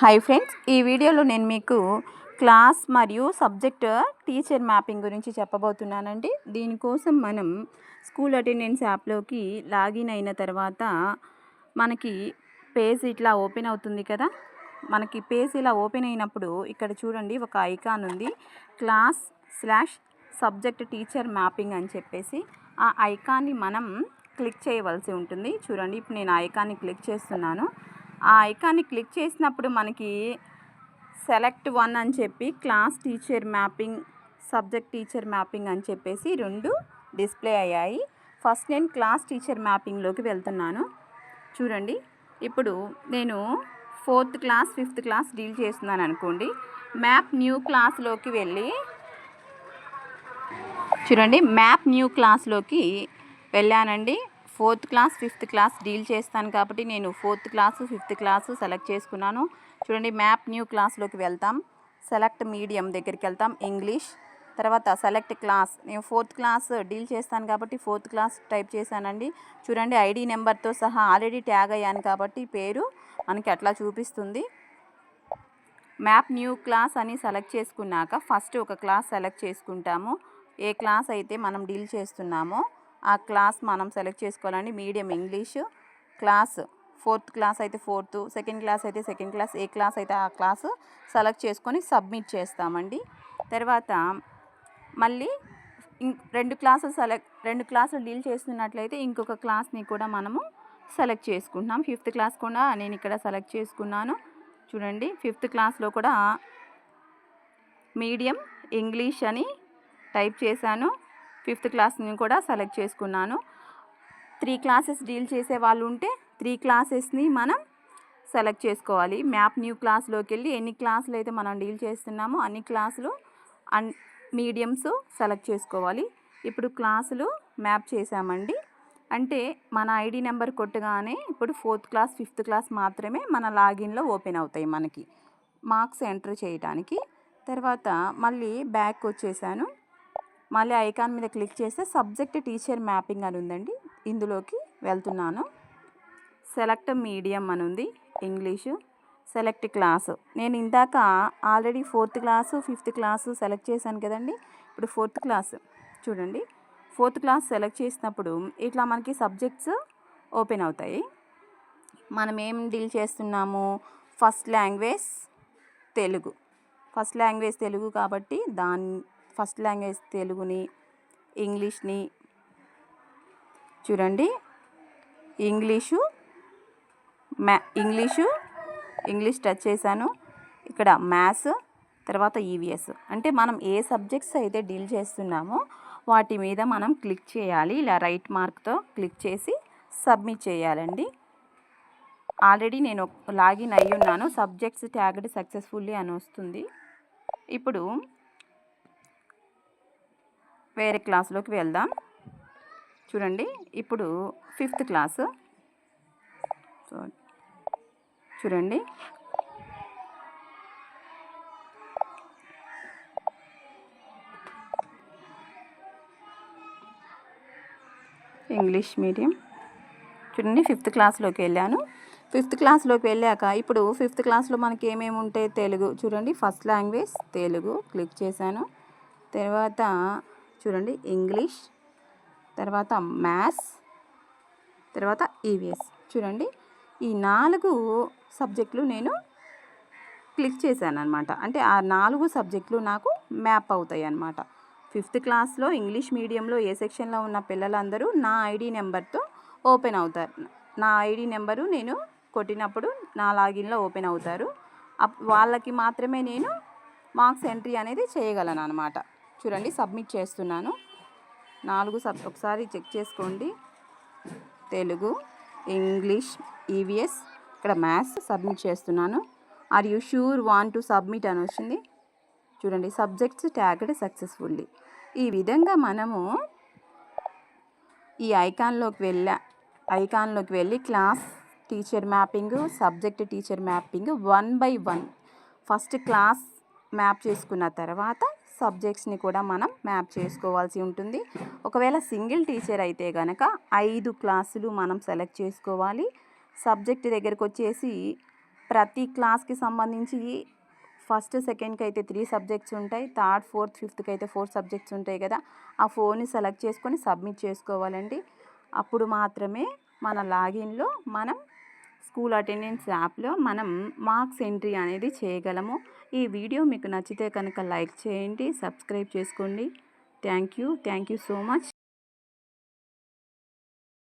Hi friends ఈ వీడియోలో నేను మీకు క్లాస్ మరియు సబ్జెక్ట్ టీచర్ మ్యాపింగ్ గురించి చెప్పబోతున్నానండి. దీనికోసం మనం స్కూల్ అటెండెన్స్ యాప్లోకి లాగిన్ అయిన తర్వాత మనకి పేజ్ ఇట్లా ఓపెన్ అవుతుంది కదా? మనకి పేజ్ ఇలా ఓపెన్ అయినప్పుడు ఇక్కడ చూడండి ఒక ఐకాన్ ఉంది. Class slash subject teacher mapping అని చెప్పేసి ఆ ఐకాన్ని మనం క్లిక్ చేయవలసి ఉంటుంది. చూడండి ఇప్పుడు నేను ఐకాన్ని క్లిక్ చేస్తున్నాను. ఆ ఐకాన్ని క్లిక్ చేసినప్పుడు మనకి సెలెక్ట్ వన్ అని చెప్పి class teacher mapping subject teacher mapping అని చెప్పేసి రెండు డిస్ప్లే అయ్యాయి. ఫస్ట్ నేను క్లాస్ టీచర్ మ్యాపింగ్లోకి వెళ్తున్నాను. చూడండి ఇప్పుడు నేను fourth class fifth class deal చేస్తున్నాను అనుకోండి. మ్యాప్ న్యూ క్లాస్లోకి వెళ్ళి చూడండి మ్యాప్ న్యూ క్లాస్లోకి వెళ్ళానండి. Fourth class fifth class deal చేస్తాను కాబట్టి నేను fourth class fifth class select చేసుకున్నాను. చూడండి మ్యాప్ న్యూ క్లాస్లోకి వెళ్తాం. సెలెక్ట్ మీడియం దగ్గరికి వెళ్తాం ఇంగ్లీష్. తర్వాత సెలెక్ట్ క్లాస్. నేను ఫోర్త్ క్లాస్ డీల్ చేస్తాను కాబట్టి ఫోర్త్ క్లాస్ టైప్ చేశానండి. చూడండి ఐడి నెంబర్తో సహా ఆల్రెడీ ట్యాగ్ అయ్యాను కాబట్టి పేరు మనకి అట్లా చూపిస్తుంది. మ్యాప్ న్యూ క్లాస్ అని సెలెక్ట్ చేసుకున్నాక ఫస్ట్ ఒక క్లాస్ సెలెక్ట్ చేసుకుంటాము. ఏ క్లాస్ అయితే మనం డీల్ చేస్తున్నామో ఆ క్లాస్ మనం సెలెక్ట్ చేసుకోవాలండి. Medium English class. Fourth class అయితే ఫోర్త్ సెకండ్ క్లాస్ అయితే సెకండ్ క్లాస్ ఏ క్లాస్ అయితే ఆ క్లాస్ సెలెక్ట్ చేసుకొని సబ్మిట్ చేస్తామండి. తర్వాత మళ్ళీ రెండు క్లాసులు సెలెక్ట్ రెండు క్లాసులు డీల్ చేస్తున్నట్లయితే ఇంకొక క్లాస్ని కూడా మనము సెలెక్ట్ చేసుకుంటున్నాం. ఫిఫ్త్ క్లాస్ కూడా నేను ఇక్కడ సెలెక్ట్ చేసుకున్నాను. చూడండి ఫిఫ్త్ క్లాస్లో కూడా మీడియం ఇంగ్లీష్ అని టైప్ చేశాను. ఫిఫ్త్ క్లాస్ని కూడా సెలెక్ట్ చేసుకున్నాను. త్రీ క్లాసెస్ డీల్ చేసే వాళ్ళు ఉంటే త్రీ క్లాసెస్ని మనం సెలెక్ట్ చేసుకోవాలి. మ్యాప్ న్యూ క్లాస్లోకి వెళ్ళి ఎన్ని క్లాసులు అయితే మనం డీల్ చేస్తున్నామో అన్ని క్లాసులు అన్ మీడియమ్స్ సెలెక్ట్ చేసుకోవాలి. ఇప్పుడు క్లాసులు మ్యాప్ చేసామండి. అంటే మన ఐడి నెంబర్ కొట్టగానే ఇప్పుడు ఫోర్త్ క్లాస్ ఫిఫ్త్ క్లాస్ మాత్రమే మన లాగిన్లో ఓపెన్ అవుతాయి మనకి. మార్క్స్ ఎంటర్ చేయడానికి తర్వాత మళ్ళీ బ్యాక్ వచ్చేసాను. మళ్ళీ ఐకాన్ మీద క్లిక్ చేస్తే సబ్జెక్ట్ టీచర్ మ్యాపింగ్ అని ఉందండి. ఇందులోకి వెళ్తున్నాను. సెలెక్ట్ మీడియం అని ఉంది ఇంగ్లీషు. Select class. నేను ఇందాక already fourth class fifth class select చేశాను కదండి. ఇప్పుడు ఫోర్త్ క్లాస్. చూడండి. ఫోర్త్ క్లాస్ సెలెక్ట్ చేసినప్పుడు ఇట్లా మనకి సబ్జెక్ట్స్ ఓపెన్ అవుతాయి. మనం ఏం డీల్ చేస్తున్నాము? First language Telugu. First language Telugu కాబట్టి దాని ఫస్ట్ లాంగ్వేజ్ తెలుగుని ఇంగ్లీష్ని చూడండి. ఇంగ్లీషు మ్యా ఇంగ్లీషు ఇంగ్లీష్ టచ్ చేశాను. ఇక్కడ మ్యాథ్స్ తర్వాత ఈవీఎస్. అంటే మనం ఏ సబ్జెక్ట్స్ అయితే డీల్ చేస్తున్నామో వాటి మీద మనం క్లిక్ చేయాలి. ఇలా రైట్ మార్క్తో క్లిక్ చేసి సబ్మిట్ చేయాలండి. ఆల్రెడీ నేను లాగిన్ అయ్యి ఉన్నాను సబ్జెక్ట్స్ ట్యాగ్డ్ సక్సెస్ఫుల్లీ అని వస్తుంది. ఇప్పుడు వేరే క్లాస్లోకి వెళ్దాం. చూడండి ఇప్పుడు ఫిఫ్త్ క్లాసు. సో చూడండి. English medium. చూడండి ఫిఫ్త్ క్లాస్లోకి వెళ్ళాను. ఫిఫ్త్ క్లాస్లోకి వెళ్ళాక ఇప్పుడు ఫిఫ్త్ క్లాస్లో మనకి ఏమేమి ఉంటాయి? తెలుగు. చూడండి ఫస్ట్ లాంగ్వేజ్ తెలుగు. క్లిక్ చేశాను. తర్వాత చూడండి ఇంగ్లీష్ తర్వాత మ్యాథ్స్ తర్వాత ఈవీఎస్. చూడండి ఈ నాలుగు సబ్జెక్టులు నేను క్లిక్ చేశాను అనమాట అంటే ఆ నాలుగు సబ్జెక్టులు నాకు మ్యాప్ అవుతాయి అన్నమాట ఫిఫ్త్ క్లాస్లో ఇంగ్లీష్ మీడియంలో ఏ సెక్షన్లో ఉన్న పిల్లలందరూ నా ఐడి నెంబర్తో ఓపెన్ అవుతారు. నా ఐడి నెంబరు నేను కొట్టినప్పుడు నా లాగిన్లో ఓపెన్ అవుతారు. వాళ్ళకి మాత్రమే నేను మార్క్స్ ఎంట్రీ అనేది చేయగలను అనమాట చూడండి సబ్మిట్ చేస్తున్నాను. నాలుగు సబ్ ఒకసారి చెక్ చేసుకోండి. తెలుగు ఇంగ్లీష్ ఈవీఎస్ ఇక్కడ మ్యాథ్స్ సబ్మిట్ చేస్తున్నాను. Are you sure want to submit అని వచ్చింది. చూడండి సబ్జెక్ట్స్ ట్యాగ్డ్ సక్సెస్ఫుల్లీ. ఈ విధంగా మనము ఈ ఐకాన్లోకి వెళ్ళా ఐకాన్లోకి వెళ్ళి class teacher mapping subject teacher mapping one by one. First class map చేసుకున్న తర్వాత సబ్జెక్ట్స్ని కూడా మనం మ్యాప్ చేసుకోవాల్సి ఉంటుంది. ఒకవేళ సింగిల్ టీచర్ అయితే కనుక ఐదు క్లాసులు మనం సెలెక్ట్ చేసుకోవాలి. సబ్జెక్ట్ దగ్గరకు వచ్చేసి ప్రతి క్లాస్కి సంబంధించి ఫస్ట్ సెకండ్కి అయితే త్రీ సబ్జెక్ట్స్ ఉంటాయి. థర్డ్ ఫోర్త్ ఫిఫ్త్కి అయితే ఫోర్ సబ్జెక్ట్స్ ఉంటాయి కదా. ఆ ఫోన్ని సెలెక్ట్ చేసుకొని సబ్మిట్ చేసుకోవాలండి. అప్పుడు మాత్రమే మన లాగిన్లో మనం స్కూల్ అటెండెన్స్ యాప్లో మనం మార్క్స్ ఎంట్రీ అనేది చేయగలము. ఈ వీడియో మీకు నచ్చితే కనుక లైక్ చేయండి సబ్స్క్రైబ్ చేసుకోండి. Thank you. Thank you so much.